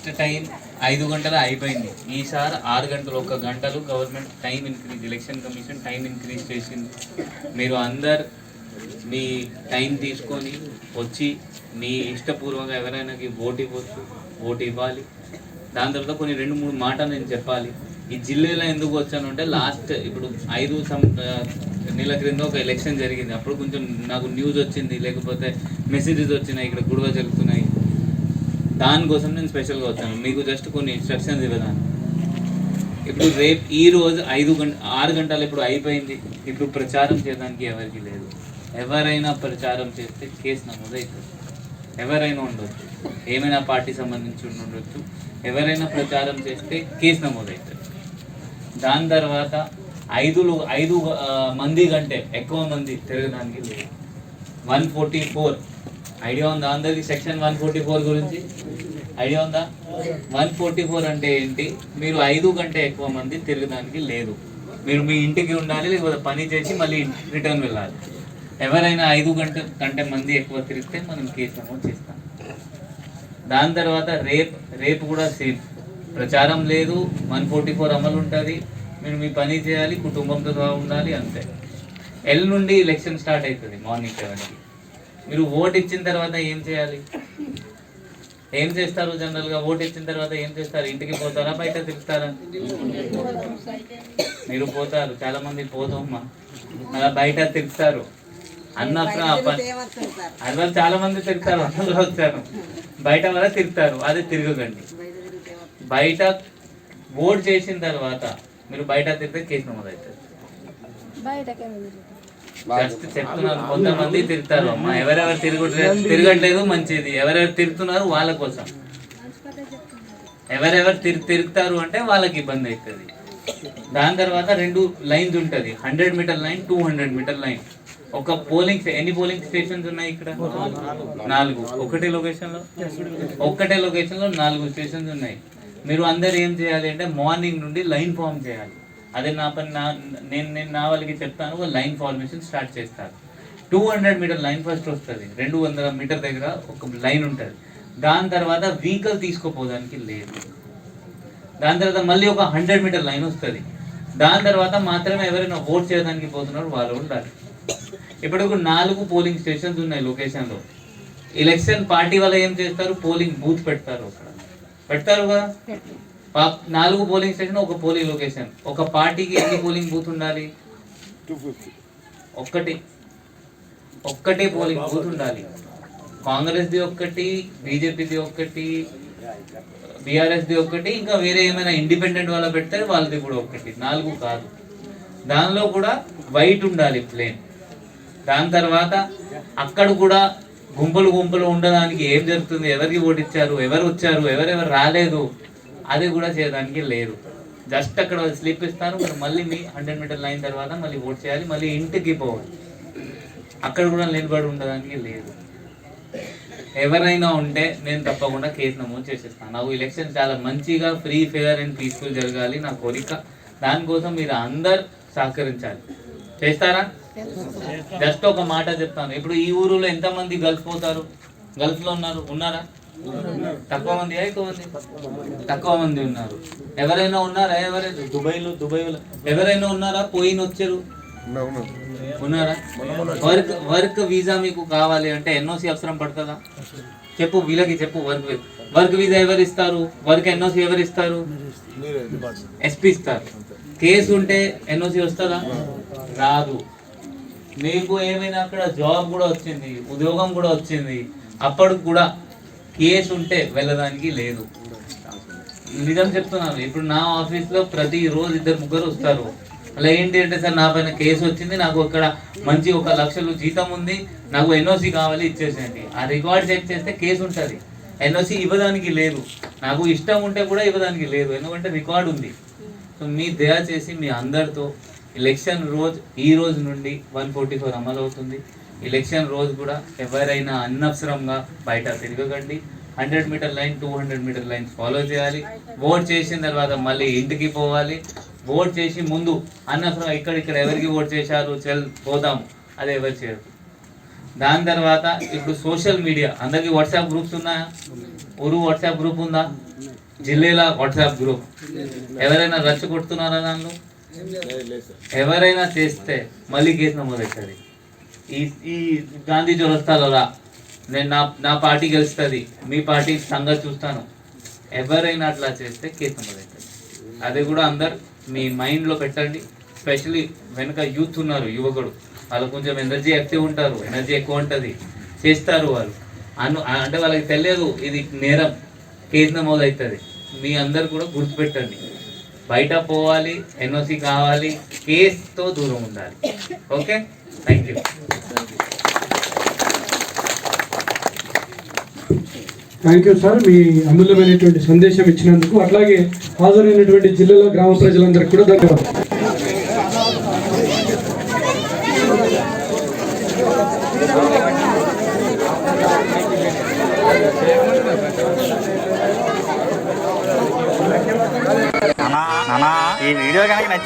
First time ఐదు గంటలు అయిపోయింది. ఈసారి ఆరు గంటలు ఒక గంటలు government time increase election commission time increase చేసింది. మీరు అందరు మీ టైం తీసుకొని వచ్చి మీ ఇష్టపూర్వకంగా ఎవరైనా ఓటు ఇవ్వచ్చు ఓటు ఇవ్వాలి. దాని తర్వాత కొన్ని రెండు మూడు మాటలు నేను చెప్పాలి. ఈ జిల్లాలో ఎందుకు వచ్చాను అంటే లాస్ట్ ఇప్పుడు ఐదు సం నెలల క్రింద ఒక ఎలక్షన్ జరిగింది. అప్పుడు కొంచెం నాకు న్యూస్ వచ్చింది లేకపోతే మెసేజెస్ వచ్చినాయి ఇక్కడ గొడవ జరుగుతున్నాయి. దానికోసం నేను స్పెషల్గా వచ్చాను. మీకు జస్ట్ కొన్ని ఇన్స్ట్రక్షన్స్ ఇవ్వదాను. ఇప్పుడు రేపు ఈ రోజు ఐదు గంట ఆరు గంటలు ఇప్పుడు అయిపోయింది. ఇప్పుడు ప్రచారం చేయడానికి ఎవరికి లేదు. ఎవరైనా ప్రచారం చేస్తే కేసు నమోదవుతుంది ఎవరైనా ఉండొచ్చు. ఏమైనా పార్టీ సంబంధించి ఉండొచ్చు. ఎవరైనా ప్రచారం చేస్తే కేసు నమోదవుతుంది దాని తర్వాత ఐదులు ఐదు మంది కంటే ఎక్కువ మంది తిరగడానికి లేదు. వన్ ఫోర్టీ ఫోర్ ఐడియా ఉందా అందరికి? సెక్షన్ వన్ ఫోర్టీ ఫోర్ గురించి? ఐడియా ఉందా? వన్ ఫోర్టీ ఫోర్ అంటే ఏంటి? మీరు ఐదు కంటే ఎక్కువ మంది తిరగడానికి లేదు. మీరు మీ ఇంటికి ఉండాలి లేకపోతే పని చేసి మళ్ళీ రిటర్న్ వెళ్ళాలి. ఎవరైనా ఐదు గంట కంటే మంది ఎక్కువ తిరిగితే మనం కేసు నమోదు చేస్తాం. దాని తర్వాత రేప్ రేపు కూడా సేమ్. ప్రచారం లేదు వన్ ఫోర్టీ ఫోర్ అమలు ఉంటుంది. మీరు మీ పని చేయాలి కుటుంబంతో ఉండాలి అంతే. ఎల్ నుండి ఎలక్షన్ స్టార్ట్ అవుతుంది మార్నింగ్ సెవెన్కి మీరు ఓట్ ఇచ్చిన తర్వాత ఏం చేయాలి? ఏం చేస్తారు జనరల్గా ఓట్ ఇచ్చిన తర్వాత ఏం చేస్తారు? ఇంటికి పోతారా? బయట తిరుగుతారా? మీరు పోతారు. చాలా మంది పోదమ్మా. అలా బయట తిరుగుతారు. పని అందువల్ల చాలా మంది తిరుగుతారు. అందులో వచ్చారు బయట వల్ల తిరుగుతారు. అది తిరగకండి. బయట ఓట్ చేసిన తర్వాత మీరు బయట తిరిగితే కేసు నమోదవుతుంది. జస్ట్ చెప్తున్నారు కొంతమంది తిరుగుతారు అమ్మ ఎవరెవరు తిరగట్లేదు తిరగట్లేదు మంచిది. ఎవరెవరు తిరుగుతున్నారు వాళ్ళ కోసం. ఎవరెవరు తిరు తిరుగుతారు అంటే వాళ్ళకి ఇబ్బంది అవుతుంది దాని తర్వాత రెండు లైన్స్ ఉంటుంది. Hundred meter line two hundred meter line. ఒక పోలింగ్ ఎన్ని పోలింగ్ స్టేషన్స్ ఉన్నాయి ఇక్కడ? నాలుగు. ఒకటే లొకేషన్లో ఒక్కటే లొకేషన్లో నాలుగు స్టేషన్స్ ఉన్నాయి. మీరు అందరు ఏం చేయాలి అంటే మార్నింగ్ నుండి లైన్ ఫామ్ చేయాలి. అదే నా పని నా నేను నేను నా వాళ్ళకి చెప్తాను ఒక లైన్ ఫార్మేషన్ స్టార్ట్ చేస్తారు. Two hundred meter line first వస్తుంది. రెండు వందల మీటర్ దగ్గర ఒక లైన్ ఉంటుంది. దాని తర్వాత వెహికల్ తీసుకోపోవడానికి లేదు. దాని తర్వాత మళ్ళీ ఒక హండ్రెడ్ మీటర్ లైన్ వస్తుంది. దాని తర్వాత మాత్రమే ఎవరైనా ఓట్ చేయడానికి పోతున్నారు వాళ్ళు ఉండాలి. ఇప్పటికు నాలుగు పోలింగ్ స్టేషన్స్ ఉన్నాయి లొకేషన్లో ఎలక్షన్ పార్టీ వాళ్ళు ఏం చేస్తారు? పోలింగ్ బూత్ పెడతారు అక్కడ. పెడతారు. కదా నాలుగు పోలింగ్ స్టేషన్ ఒక పోలింగ్ లొకేషన్ ఒక పార్టీకి ఎన్ని పోలింగ్ బూత్ ఉండాలి? ఒక్కటి. ఒక్కటే పోలింగ్ బూత్ ఉండాలి. కాంగ్రెస్ది ఒక్కటి బీజేపీది ఒక్కటి బీఆర్ఎస్ది ఒక్కటి ఇంకా వేరే ఏమైనా ఇండిపెండెంట్ వాళ్ళ పెడితే వాళ్ళది కూడా ఒక్కటి. నాలుగు కాదు. దానిలో కూడా వైట్ ఉండాలి ప్లేన్ దాని తర్వాత అక్కడ కూడా గుంపులు గుంపులు ఉండడానికి ఏం జరుగుతుంది? ఎవరికి ఓటిచ్చారు? ఎవరు వచ్చారు? ఎవరెవరు రాలేదు? అది కూడా చేయడానికి లేదు. జస్ట్ అక్కడ స్లిప్ ఇస్తారు మీరు మళ్ళీ మీ హండ్రెడ్ మీటర్ లైన్ తర్వాత మళ్ళీ ఓట్ చేయాలి మళ్ళీ ఇంటికి పోవాలి. అక్కడ కూడా నిలబడి ఉండడానికి లేదు. ఎవరైనా ఉంటే నేను తప్పకుండా కేసు నమోదు చేసేస్తాను. నాకు ఎలక్షన్ చాలా మంచిగా ఫ్రీ ఫెయిర్ అండ్ పీస్ఫుల్ జరగాలి నా కోరిక. దానికోసం మీరు అందరు సహకరించాలి. చేస్తారా? జస్ట్ ఒక మాట చెప్తాను. ఇప్పుడు ఈ ఊరిలో ఎంత మంది గల్ఫ్ పోతారు? గల్ఫ్లో ఉన్నారు ఉన్నారా? తక్కువ మంది ఎక్కువ మంది? తక్కువ మంది ఉన్నారు. ఎవరైనా ఉన్నారా? ఎవరైనా? దుబాయ్లో దుబాయ్లో. ఎవరైనా ఉన్నారా? పోయిన వచ్చారు ఉన్నారా? వర్క్ వర్క్ వీసా మీకు కావాలి అంటే ఎన్ఓసి అవసరం పడుతుందా? చెప్పు వీళ్ళకి చెప్పు వర్క్ వర్క్ వీసా ఎవరు ఇస్తారు వర్క్ ఎన్ఓసి ఎవరు ఇస్తారు ఎస్పీ ఇస్తారు. కేసు ఉంటే ఎన్ఓసి వస్తుందా? రాదు. మీకు ఏమైనా అక్కడ జాబ్ కూడా వచ్చింది ఉద్యోగం కూడా వచ్చింది అప్పటికి కూడా కేసు ఉంటే వెళ్ళడానికి లేదు. నిజం చెప్తున్నాను. ఇప్పుడు నా ఆఫీస్లో ప్రతి రోజు ఇద్దరు ముగ్గురు వస్తారు. అలా ఏంటి అంటే సార్ నా పైన కేసు వచ్చింది నాకు అక్కడ మంచి ఒక లక్షలు జీతం ఉంది నాకు ఎన్ఓసి కావాలి ఇచ్చేసేయండి. ఆ రికార్డ్ చెక్ చేస్తే కేసు ఉంటుంది ఎన్ఓసి ఇవ్వడానికి లేదు. నాకు ఇష్టం ఉంటే కూడా ఇవ్వడానికి లేదు. ఎందుకంటే రికార్డు ఉంది. సో మీ దయచేసి మీ అందరితో ఎలక్షన్ రోజు ఈ రోజు నుండి వన్ ఫోర్టీ ఫోర్ అమలు అవుతుంది ఎలక్షన్ రోజు కూడా ఎవరైనా అనవసరంగా బయట తిరగకండి. Hundred meter line two hundred meter lines follow చేయాలి. ఓట్ చేసిన తర్వాత మళ్ళీ ఇంటికి పోవాలి. ఓట్ చేసి ముందు అనవసరం ఇక్కడ ఇక్కడ ఎవరికి ఓట్ చేశారు చెల్ పోదాం. అది ఎవరు చేయరు. దాని తర్వాత ఇప్పుడు సోషల్ మీడియా అందరికి వాట్సాప్ గ్రూప్స్ ఉన్నాయా? ఊరు వాట్సాప్ గ్రూప్ ఉందా? Jillela WhatsApp group. ఎవరైనా రచ్చ కొడుతున్నారా దానిలో? ఎవరైనా చేస్తే మళ్ళీ కేసు నమోదవుతుంది. ఈ ఈ గాంధీ చౌరస్తాలలో నేను నా నా పార్టీ గెలుస్తుంది మీ పార్టీ సంగతి చూస్తాను. ఎవరైనా అట్లా చేస్తే కేసు అవుతుంది అది కూడా అందరు మీ మైండ్లో పెట్టండి. స్పెషలీ వెనుక యూత్ ఉన్నారు యువకుడు. వాళ్ళు కొంచెం ఎనర్జీ యాక్టివ్ ఉంటారు ఎనర్జీ ఎక్కువ ఉంటుంది. చేస్తారు వాళ్ళు. అను అంటే వాళ్ళకి తెలియదు ఇది నేరం కేసు నమోదు అవుతుంది మీ అందరు కూడా గుర్తుపెట్టండి. బయట పోవాలి ఎన్ఓసి కావాలి కేసుతో దూరం ఉండాలి. Okay? Thank you thank you sir మీ అమూల్యమైనటువంటి సందేశం ఇచ్చినందుకు అట్లాగే హాజరైనటువంటి జిల్లాలో గ్రామ ప్రజలందరికీ కూడా ధన్యవాదాలు నానా నానా ఈ వీడియో కనుక